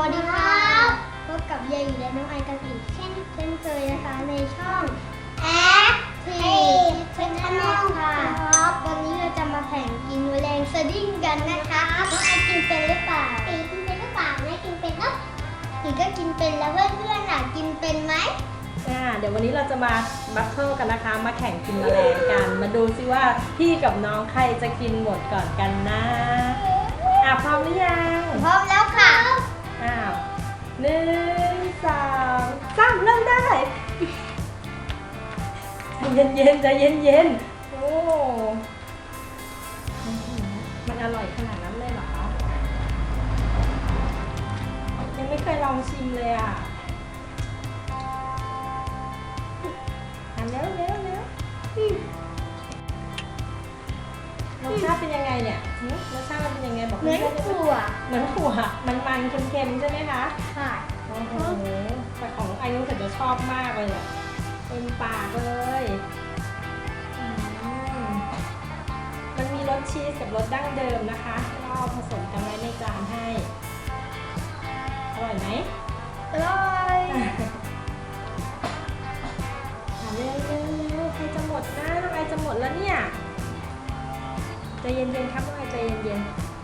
วัสดีครับ พบกับยายและน้องไอกันอีกเช่นเช่นเคยนะคะในช่องแอคทีฟเช่นแนลค่ะครับวันนี้เราจะมาแข่งกินแมลงสดิ้งกันนะคะน้องไอกินเป็นหรือเปล่าปีกินเป็นหรือเปล่าไม่กินเป็นแล้วปีก็กินเป็นแล้วเพื่อนๆล่ะกินเป็นไหมอ่าเดี๋ยววันนี้เราจะมาบัตเทิลกันนะคะ มาแข่งกินแมลงกัน มาดูซิว่าพี่กับน้องใครจะกินหมดก่อนกันนะอะพร้อม หนึ่งสองสามเริ่มได้ใจเย็นๆใจเย็นๆโอ้มันอร่อยขนาดนั้นเลยเหรอ ยังไม่เคยลองชิมเลยอะอะเร็วเร็วเร็วอืมรสชาติเป็นยังไงเนี่ย เป็นยังไงบอกเหมือนพื่ๆได้ไหมถั่วเหมือนถั่วมันมันๆเค็มๆใช่ไหมคะค่ะโอ้โหแต่ของไอ้รู้สึกจะชอบมากเลยอะเต็มปากเลยอืมมันมีรสชีสกับรสดั้งเดิมนะคะก็เอาผสมกันไว้ในจานให้อร่อยไหมอร่อยอะเร็วเร็วเร็วใครจะหมดนะน้องไอจะหมดแล้วเนี่ยใจเย็นๆครับน้องไอใจเย็นๆ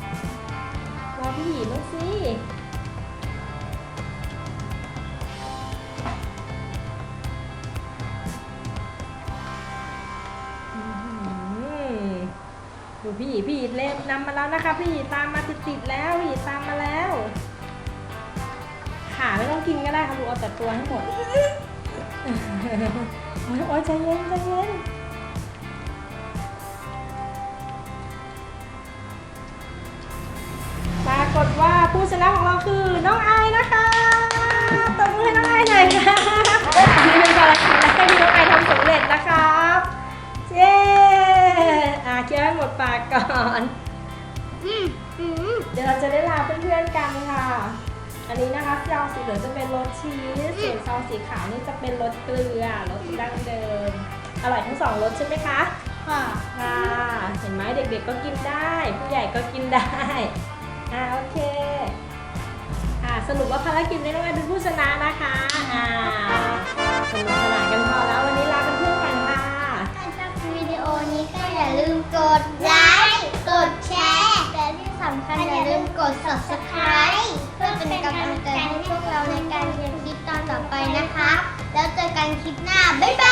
อพี่หยีบ้างสิดูพี่หยีพี่หยีเล่นนำมาแล้วนะคะ พี่หยีตามมาติดๆแล้วพี่หยีตามมาแล้ว ขาไม่ต้องกินก็ได้ค่ะลูกเอาแต่ตัวให้หมด โอ๊ยโอ๊ยใจเย็นใจเย็น ฏว่าผู้ชนะของเราคือน้องไอายนะคะตบมือให้น้องไอายหน่อยค่ะนี่เป็นภารกิจแรกที่น้องไอายทำสำเร็จนะครับเย้อะเคี้ยวให้หมดปากก่อนอืมอืมเดี๋ยวเราจะได้ลาเพื่อนๆกันค่ะ อันนี้นะคะซองสีเหลืองจะเป็นรสชีสส่วนซองสีขาวนี่จะเป็นรสเกลือรสดั้งเดิม อร่อยทั้งสองรสใช่ไหมคะค่ะค่ะเห็นไหมเด็กๆก็กินได้ ผู้ใหญ่ก็กินได้ อ่าโอเค อ่าสรุปว่าภารกิจนี้น้องไอเป็นผู้ชนะนะคะ อ่าสนุกสนานกันพอแล้ววันนี้ลาเป็นเพื่อนกันค่ะ ถ้าชอบวิดีโอนี้ก็อย่าลืมกดไลค์ กดแชร์ และที่สำคัญอย่าลืมกด subscribe เพื่อเป็นกำลังใจให้พวกเราในการเรียนคลิปตอนต่อไปนะคะ แล้วเจอกันคลิปหน้า บ๊ายบาย